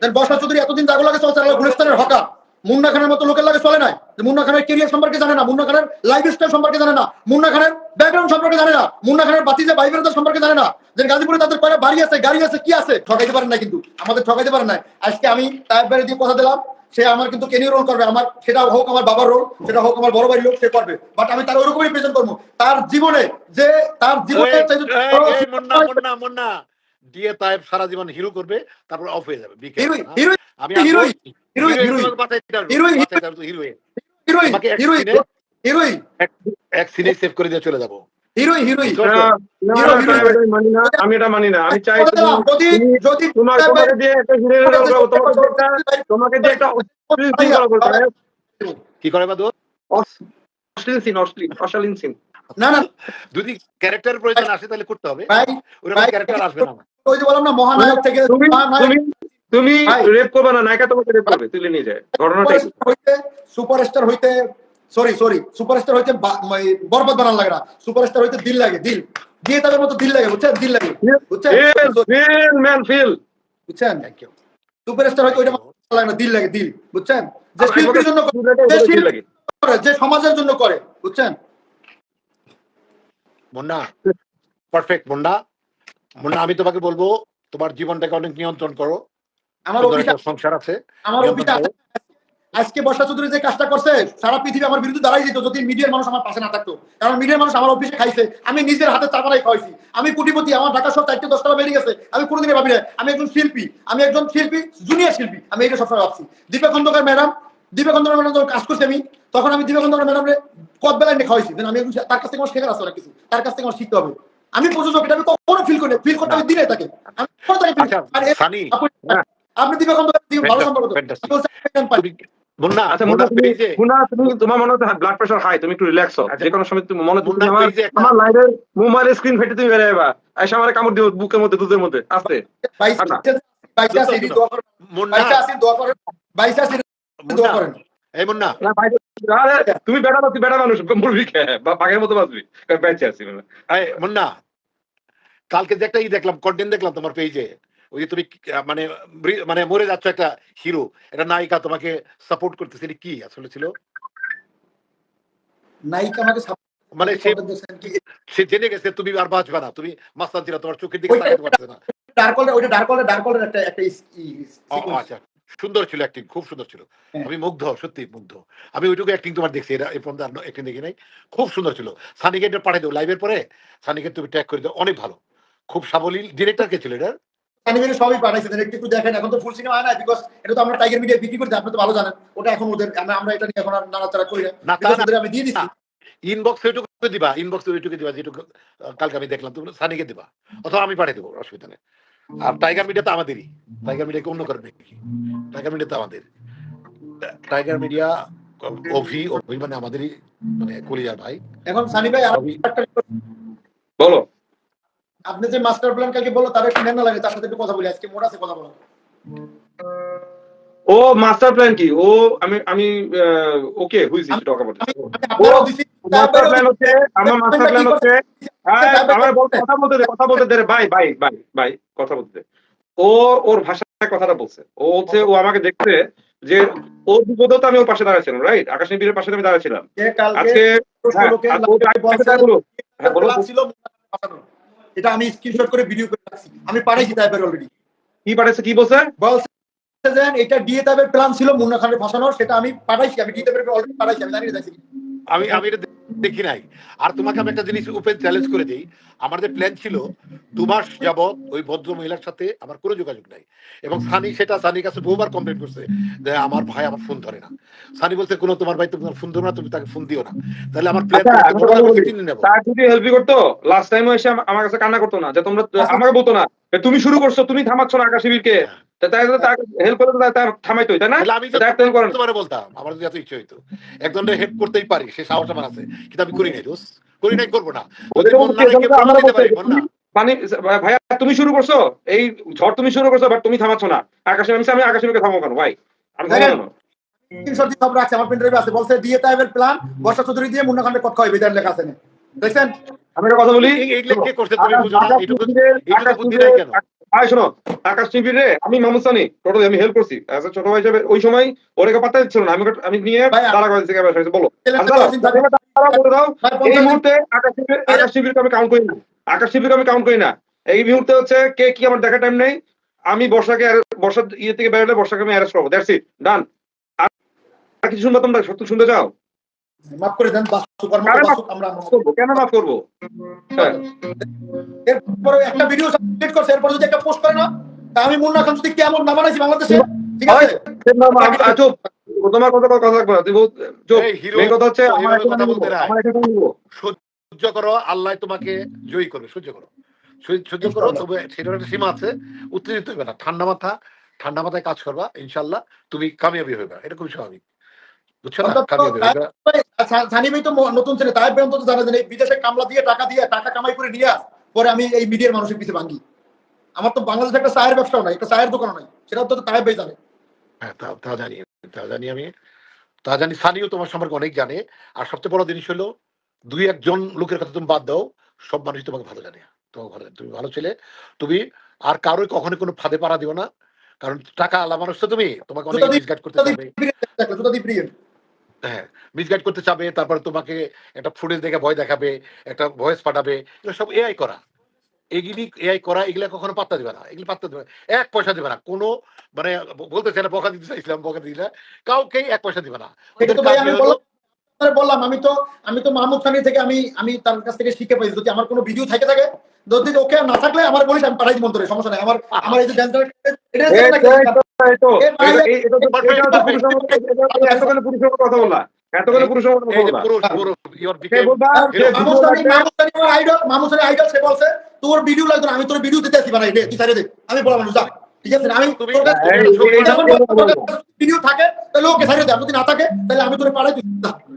দেন বর্ষা চৌধুরী এতদিন জাগো লাগে চলছে গুলিস্তানের হকা। মুন্না খানের মতো লোকের লাগে চলে নাই। যে মুন্না খানের কেরিয়ার সম্পর্কে জানে না মুন্না খানের লাইফ স্টাইল সম্পর্কে জানে না মুন্না খানের ব্যাকগ্রাউন্ড সম্পর্কে জানে না মুন্না খানের বাতিজা ভাই বোনদের সম্পর্কে জানে না। যে গাজীপুরে তাদের কয়টা বাড়ি আছে গাড়ি আছে কি আছে ঠকাইতে পারেন না কিন্তু। আমাদের ঠকাইতে পারেন না আজকে আমি তার বাইরে দিয়ে কথা দিলাম সে আমার কিন্তু কেনিও রোল করবে আমার সেটা হোক আমার বাবার রোল সেটা হোক আমার বড় ভাই লোক সে করবে। বাট আমি তার ওরকমই প্রেজেন্ট করব। তার জীবনে যে তার জীবনে মুন্না মুন্না মুন্না। দিয়ে তাইব সারা জীবন হিরো করবে তারপর অফ হয়ে যাবে। হ্যাঁ? আমি এক সিনে- সেভ করে দিয়ে চলে যাব। এটা মানি না। চাই যদি তোমার তোমাকে দিয়ে একটা তোমাকে দিয়ে একটা কি করে বাদু অশ্লীল সিন অশ্লীল অশালীন সিন না না। যদি ক্যারেক্টারের প্রয়োজন আসে তাহলে করতে হবে। ভাই ওরকম ক্যারেক্টার আসবে না। ওই যে বললাম না মহানায়ক থেকে তুমি রেপ করবে না নায়িকা তোমাকে রেপ করবে তুলে নিয়ে যায়। সুপারস্টার হইতে সুপারস্টার হইতে সরি সরি সুপারস্টার হইতে বরবাদ বানান লাগে না। সুপারস্টার হইতে দিল লাগে দিল। দিয়ে তাদের মতো দিল লাগে বুঝছেন? দিল লাগে বুঝছেন? ফিল ফিল ম্যান ফিল বুঝছেন? থ্যাংক ইউ সুপারস্টার হইতে ওইটা লাগে না দিল লাগে দিল বুঝছেন? যে শিল্পীর জন্য করে যে সমাজের জন্য করে বুঝছেন? মুন্না পারফেক্ট মুন্না। মুন্না আমি তোমাকে বলব তোমার জীবনটাকে অনেক নিয়ন্ত্রণ করো। আমার একটা সংসার আছে আমার আছে। আজকে বর্ষা চৌধুরী যে কাজটা করছে সারা পৃথিবী আমার বিরুদ্ধে দাঁড়াই যেত যদি মিডিয়ার মানুষ আমার পাশে না থাকতো। কারণ মিডিয়ার মানুষ আমার অফিসে খাইছে আমি নিজের হাতে চাপালাই খাওয়াইছি। আমি কোটিপতি আমার ঢাকা সব চারটে দশ টাকা বেড়ে গেছে আমি কোনোদিনই ভাবি না আমি একজন শিল্পী আমি একজন শিল্পী জুনিয়র শিল্পী আমি এটা সবসময় ভাবছি। দীপা খন্দকার ম্যাডাম দীপা ম্যাডাম যখন কাজ করছি আমি তখন আমি খন্দকার ম্যাডামরে কদ নিয়ে খাওয়াইছি? আমি তার কাছ থেকে আমার শেখার আছে অনেক কিছু। তার কাছ থেকে আমার শিখতে হবে। আমি প্রযোজক এটা আমি কখনো ফিল করি ফিল করতে আমি দিনে তাকে। আমি তাকে আচ্ছা আপনি- ভালো সম্পর্ক তো। Fantastic. আমি বলছি, আমি পাই। তুমি মুন্না আচ্ছা মুন্না মুন্না তুমি মুন্না তুমি তোমার মনে হচ্ছে ব্লাড প্রেশার হাই তুমি একটু রিল্যাক্স হও। আচ্ছা। যে কোনো সময় তুমি মনে তুমি আমার আমার লাইভের মোবাইলের স্ক্রিন ফেটে তুমি যাবা। আমার কামড় দিও বুকের মধ্যে দুধের মধ্যে। আস্তে। মুন্না। দোয়া দোয়া। এই মুন্না। না, ভাই, আরে, তুমি বেটা তুই বেটা মানুষ খেয়ে বাঘের মতো বাঁচবি বেঁচে আছি মানে। মুন্না কালকে যে একটা ই দেখলাম কন্টেন্ট দেখলাম তোমার পেজে ওই যে তুমি মানে মানে মরে যাচ্ছ একটা হিরো একটা নায়িকা তোমাকে সাপোর্ট করতেছে এটা কি আসলে ছিল? নায়িকা আমাকে মানে সে জেনে গেছে তুমি আর বাঁচবে না তুমি মাস্তান ছিল তোমার চোখের দিকে তাকাতে পারছে না। ওইটা একটা- একটা। আচ্ছা। সুন্দর ছিল অ্যাক্টিং খুব সুন্দর ছিল হ্যাঁ। আমি মুগ্ধ সত্যি মুগ্ধ আমি ওইটুকু অ্যাক্টিং তোমার দেখছি এটা পর্যন্ত অ্যাক্টিং দেখি নাই খুব সুন্দর ছিল সানিকেটটা পাঠিয়ে দেবো লাইভের পরে সানিকেট তুমি ট্যাগ করে দাও অনেক ভালো খুব সাবলীল ডিরেক্টর কে ছিল এটা Anime-র সবই পাঠাইছে, একটু দেখেন। এখন তো full cinema হয় না, because এটা তো আমরা টাইগার মিডিয়া বিক্রি করছি, আপনি তো ভালো জানেন। ওটা এখন ওদের, আমরা এটা নিয়ে এখন আর নাড়াচাড়া করি না। আমি দিয়ে দিচ্ছি। ইনবক্স ওইটুকু দিবা ইনবক্স ওইটুকু দিবা যেটুকু কালকে আমি দেখলাম তুমি সানিকে দিবা অথবা আমি পাঠিয়ে দেবো অসুবিধা নেই আর টাইগার মিডিয়া তো আমাদেরই। টাইগার মিডিয়াকে অন্য করে টাইগার মিডিয়া তো আমাদের। টাইগার মিডিয়া অভি অভি মানে আমাদেরই মানে কলিজার ভাই। এখন সানি ভাই, বলো। আপনি যে মাস্টার প্ল্যান কালকে বলল তার একটু নেন লাগে তার সাথে একটু কথা বলি আজকে মোট আছে কথা বলা ও মাস্টার প্ল্যান কি? ও আমি আমি ওকে হুইজ ইট টক অ্যাবাউট দিছি, মাস্টার প্ল্যান হচ্ছে আমার মাস্টার প্ল্যান হচ্ছে বল- কথা বলতে দে কথা বলতে দে ভাই ভাই ভাই ভাই কথা বলতে দে। ও ওর ভাষায় কথাটা বলছে। ও হচ্ছে ও আমাকে যে ও তো আমি ওর পাশে দাঁড়াইছিলাম রাইট আকাশ নিবিড়ের পাশে আমি দাঁড়াইছিলাম। আজকে হ্যাঁ, হ্যাঁ। এটা আমি স্ক্রিনশট করে ভিডিও করে রাখছি। আমি পাঠাইছি অলরেডি কি পাঠাইছে কি বলছে? বলছে এটা ডিএ প্ল্যান ছিল মুন্না খানের ভাসানোর সেটা আমি পাঠাইছি আমি ডিএ অলরেডি পাঠাইছি আমি আমি আমি এটা দেখি নাই। আর তোমাকে আমি একটা জিনিস ওপেন চ্যালেঞ্জ করে দিই। আমার যে প্ল্যান ছিল দু মাস যাবত ওই ভদ্র মহিলার সাথে আমার কোনো যোগাযোগ নাই। এবং সানি সেটা সানির কাছে বহুবার কমপ্লেন করছে যে আমার ভাই আমার ফোন ধরে না। সানি বলছে কোনো তোমার ভাই তোমার ফোন ধরে না তুমি তাকে ফোন দিও না। তাহলে আমার প্ল্যান আচ্ছা, নেব। তার যদি হেল্প করতো লাস্ট টাইম এসে আমার কাছে কান্না করতো না যে তোমরা আমাকে বলতো না তুমি শুরু করছ তুমি থামাচ্ছ না আকাশ শিবিরকে তা হেল্প তাই- তাই থামাইতো তাই না? আমি তা তাই হেল্প করেন। তোমার বলতাম আমার যদি এত ইচ্ছে হইতো। একজনের হেল্প করতেই পারি সে সাহস আমার আছে কিন্তু আমি করি নাই দোষ করি নাই করব না। যদি মন ভাইয়া তুমি শুরু করছ? এই ঝড় তুমি শুরু করছ বাট তুমি থামাচ্ছ না। আকাশে আমি আমি আকাশে থামাবো কেন? ভাই আমি থামাবো কেন? স্ক্রিনশট দিয়ে সব রাখছি আমার পেনড্রাইভে আছে বলছে ডিএ তাইপের প্ল্যান বর্ষা চৌধুরী দিয়ে মুন্না কথা হয় বিধান লেখা আছে দেখছেন? আমি একটা কথা বলি। এই- তুমি বুঝো না বুদ্ধি নাই কেন? ভাই শোনো আকাশ আমি মামুদ সানি টোটালি আমি হেল্প করছি। A ছোট ভাই হিসেবে ওই সময় ওরে পাত্তা দিচ্ছিল না আমি আমি নিয়ে ভাই, দাঁড়া করে দিচ্ছি ক্যামেরার বলো। আচ্ছা, এই মুহূর্তে আকাশ আমি কাউন্ট করি না। আকাশ টিভির আমি কাউন্ট করি না। এই মুহূর্তে হচ্ছে কে কি আমার দেখার টাইম নেই আমি বর্ষাকে বর্ষার ইয়ে থেকে বেরোলে বর্ষাকে আমি অ্যারেস্ট করব। দ্যাটস ইট ডান আর কিছু শুনবে তোমরা সত্য শুনতে চাও? মাফ করে দেন বাসুক আর মতো আরে বাসুক আমরা আমরা- কেন মাফ করব? এরপরে একটা ভিডিও ক্রিয়েট করছে এরপর যদি একটা পোস্ট করে না তা আমি মুন্না খান যদি কেমন না বানাইছি বাংলাদেশে ঠিক আছে? তোমার কথা কথা না তুমি কথা হচ্ছে কথা বলতে। সহ্য করো আল্লাহ তোমাকে জয়ী করবে সহ্য করো। সহ্য- সহ্য করো তবে সেটার একটা সীমা আছে উত্তেজিত হইবে না। ঠান্ডা মাথা ঠান্ডা মাথায় কাজ করবা ইনশাল্লাহ তুমি কামিয়াবি হইবা এটা খুবই স্বাভাবিক। বুঝছ? না অন্তত কামিয়াবি হইবা ভাই, সা- সানি ভাই তো নতুন ছেলে তাই ভাই অন্তত জানা জানে বিদেশে কামলা দিয়ে টাকা দিয়ে টাকা কামাই করে নিয়ে পরে আমি এই মিডিয়ার মানুষের পিছিয়ে ভাঙ্গি। আমার তো বাংলাদেশে একটা চায়ের ব্যবসাও নাই একটা চায়ের দোকানও নাই সেটা তো তাই ভাই জানে। হ্যাঁ তা তা জানি তা জানি আমি। তা জানি সানিও তোমার সম্পর্কে অনেক জানে। আর সবচেয়ে বড় জিনিস হলো দুই একজন লোকের কথা তুমি বাদ দাও সব মানুষ তোমাকে ভালো জানে। তোমাকে ভালো তুমি ভালো ছেলে তুমি আর কারোই কখনো কোনো ফাঁদে পাড়া দিও না। কারণ টাকা আলা মানুষ তো তুমি তোমাকে অনেক করতে হ্যাঁ মিসগাইড করতে চাবে তারপরে তোমাকে একটা ফুটেজ দেখে ভয় দেখাবে একটা ভয়েস পাঠাবে এগুলো সব এআই করা। এগুলি এআই করা এগুলা কখনো পাত্তা দিবে না এগুলি পাত্তা দিবে না। এক পয়সা দিবে না। কোনো মানে বলতে চাই না বকা দিতে চাইছিলাম বকা দিলে কাউকেই এক পয়সা দিবে না। বললাম আমি তো আমি তো মাহমুদ খানি থেকে আমি আমি তার কাছ থেকে শিখে পাইছি। যদি আমার কোনো ভিডিও থাকে থাকে যদি ওকে না থাকলে আমার বলিস আমি পাঠাই মন্তরে সমস্যা নাই। আমার আমার এই যে কথা বললা পুরুষ আইডল সে বলছে তোর ভিডিও লাগতো আমি তোর ভিডিও দিতে আসি বানাই তুই সাইডে আমি বলা মানুষ যা ঠিক আছে? আমি ভিডিও থাকে তাহলে ওকে সাইডে দে যদি না থাকে তাহলে আমি তোর পাড়াই।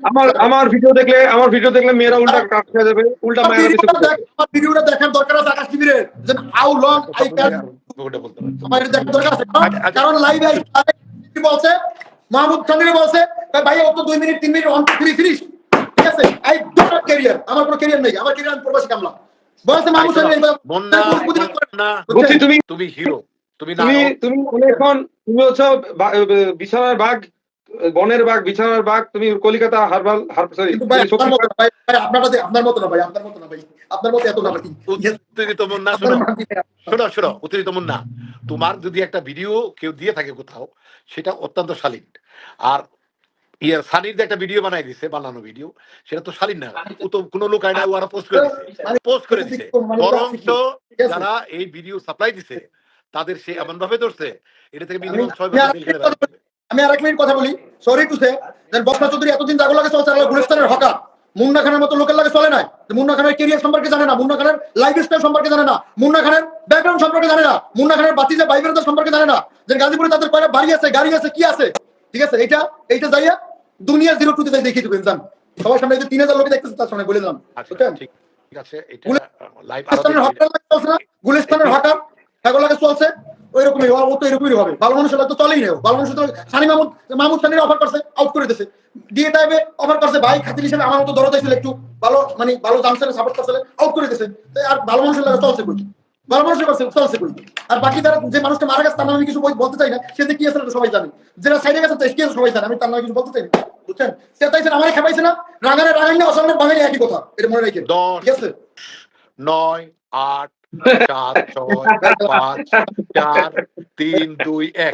আমার আমার ভিডিও দেখলে আমার ভিডিও দেখলে মেয়েরা উল্টা খেয়ে যাবে উল্টা মায়েরা ভিডিওটা দেখার দরকার আছে আকাশ টিভির। যে হাউ লং আই ক্যান ওটা বলতে পারছি। আমার এটা দেখার দরকার আছে। কারণ- আচ্ছা, আচ্ছা। কারণ লাইভে বলছে? মাহমুদ খানের বলছে "ভাই, ভাই দুই মিনিট তিন মিনিট ওয়ান টু ফিনিশ ঠিক আছে? আই ডোন্ট হ্যাভ ক্যারিয়ার আমার কোনো ক্যারিয়ার নেই। আমার ক্যারিয়ার প্রবাসী কামলা। বলছে মাহমুদ খানের এইবার- বন্যা বন্যা বুঝছি তুমি তুমি হিরো তুমি তুমি তুমি এখন তুমি হচ্ছে বা- বিছানার বাঘ। বনের বাঘ বিছানার বাঘ তুমি কলিকাতা হারবাল হার সরি আপনার মতো না, ভাই আপনার মতো না ভাই আপনার মতো না ভাই আপনার মতো এত না ভাই উত্তেজিত মুন্না শোনো। শোনো শোনো উত্তেজিত মুন্না তোমার যদি একটা ভিডিও কেউ দিয়ে থাকে কোথাও সেটা অত্যন্ত শালীন। আর ইয়ে সানির যে একটা ভিডিও বানাই দিছে বানানো ভিডিও সেটা তো শালীন না। ও তো কোনো লোক আয় না ওরা পোস্ট করে দিছে। পোস্ট করে দিছে। বরঞ্চ যারা এই ভিডিও সাপ্লাই দিছে তাদের সে এমন ভাবে ধরছে এটা থেকে মিনিমাম আমি- ছয় বছর আমি আর এক মিনিট কথা বলি। Sorry to say Baksha Chowdhury এতদিন জাগো লাগে চলছে গুলিস্তানের হকা। মুন্না খানের মতো লোকের লাগে চলে নাই। মুন্না খানের কেরিয়ার সম্পর্কে জানে না মুন্না খানের লাইফ স্টাইল সম্পর্কে জানে না মুন্না খানের ব্যাকগ্রাউন্ড সম্পর্কে জানে না মুন্না খানের বাতি যে ভাই সম্পর্কে জানে না যে গাজীপুরে তাদের কয়টা বাড়ি আছে গাড়ি আছে কি আছে? ঠিক আছে? এটা এইটা যাইয়া দুনিয়া জিরো টুতে যাই দেখিয়ে দেবেন জান। সবার সামনে যে তিন হাজার লোক দেখতেছে তার সামনে বলে দিলাম। আচ্ছা গুলিস্তানের হকার চলছে না? গুলিস্তানের হকার লাগে চলছে। ওই রকমই ও তো এরকমই হবে। ভালো মানুষের তো চলেই নেই। ভালো মানুষ তো সানি মাহমুদ মাহমুদ সানির অফার করছে আউট করে দিয়েছে দিয়ে টাইমে অফার করছে ভাই খাতির হিসেবে আমার মতো দরদ ছিল একটু। ভালো মানে ভালো জানছে সাপোর্ট করছে আউট করে দিয়েছে আর ভালো মানুষের লাগে চলছে কই? ভালো মানুষের কাছে চলছে কই? আর বাকি যারা যে মানুষটা মারা গেছে তার নামে কিছু বল- বলতে চাই না। সে কি আছে সবাই জানে। যারা সাইডে গেছে কি আছে সবাই জানে। আমি তার নামে কিছু বলতে চাই না। বুঝছেন? সে তাই আমার খেপাইছে না। রাগানে রাগাইলে অসম্মান বাঙালি একই কথা। এটা মনে রেখে দশ ঠিক আছে? নয় আট চার ছয় পাঁচ তিন দুই এক।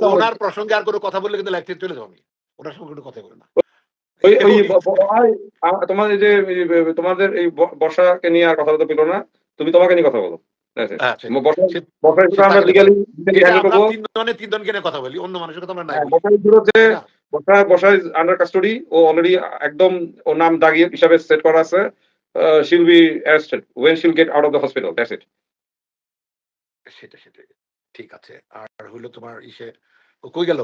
ওনার প্রসঙ্গে আর কোনো কথা বললে কিন্তু লাইফ চলে যাব আমি ওনার সঙ্গে কোনো কথা বলে। না এই যে তোমাদের এই বর্ষাকে নিয়ে আর কথা বলতে পেল না তুমি তোমাকে নিয়ে কথা বলো। ঠিক আচ্ছা। নাই। হ্যাঁ, আন্ডার কাস্টডি ও অলরেডি একদম ওর নাম দাগিয়ে হিসাবে সেট করা আছে। She'll be arrested when she'll get out of the hospital that's it সেটা সেটা ঠিক আছে। আর হইল তোমার ইসে ও কই গেল?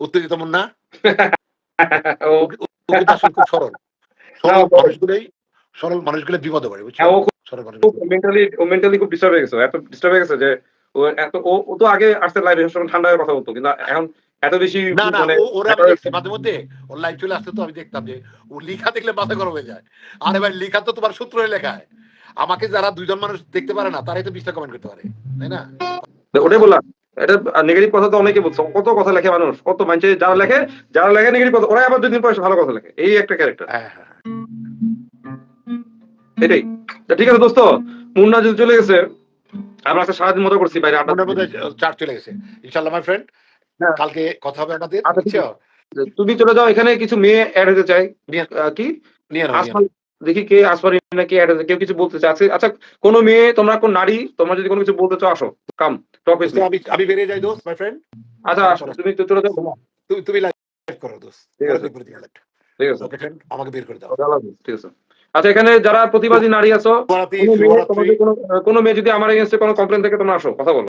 উত্তেজিত মুন্না ও আসলে খুব সরল। সরল মানুষগুলোই সরল মানুষগুলো বিপদে পড়ে বুঝছ? হ্যাঁ, সরল মানুষ মেন্টালি ও মেন্টালি খুব ডিস্টার্ব হয়ে গেছে। এত ডিস্টার্ব হয়ে গেছে যে ও এত ও তো আগে আসতে লাইভে সবসময় ঠান্ডা হয়ে কথা বলতো কিন্তু এখন এত বেশি না না মানে ওরা আমি দেখছি মাঝে মধ্যে ওর লাইভ চলে আসতে তো আমি দেখতাম যে ও লিখা দেখলে মাথা গরম হয়ে যায়। আরে ভাই লিখা তো তোমার সূত্রে লেখায়। আমাকে যারা দুইজন মানুষ দেখতে পারে না তারাই তো বিশটা কমেন্ট করতে পারে তাই না? ওটাই বললাম এটা নেগেটিভ কথা তো অনেকে বলছে কত কথা লেখে মানুষ কত মানুষ যারা লেখে যারা লেখে নেগেটিভ কথা ওরা আবার দুই দিন পর ভালো কথা লেখে এই একটা ক্যারেক্টার হ্যাঁ হ্যাঁ। এটাই। ঠিক আছে দোস্ত মুন্না যদি চলে গেছে আমরা আজকে সারাদিন মতো করছি বাইরে আড্ডা চার চলে গেছে। ইনশাল্লাহ মাই ফ্রেন্ড হ্যাঁ। কালকে কথা হবে আমাদের আচ্ছা, তুমি চলে যাও এখানে কিছু মেয়ে অ্যাড হতে চাই কি? দেখি কে আসমান নাকি অ্যাড হতে কেউ কিছু বলতে চায়। আচ্ছা আচ্ছা কোন মেয়ে তোমরা কোন নারী তোমরা যদি কোনো কিছু বলতে চাও আসো। কাম টক আমি আমি বেরিয়ে যাই দোস্ত মাই ফ্রেন্ড আচ্ছা আসো তুমি তো চলে যাও। তুমি তুমি লাইভ করো দোস্ত। ঠিক আছে। ফ্রেন্ড আমাকে বের করে দাও। ঠিক আছে। আচ্ছা এখানে যারা প্রতিবাদী নারী আছো কোনো মেয়ে যদি আমার এগেনস্টে কোনো কমপ্লেন থাকে তোমরা আসো কথা বলো।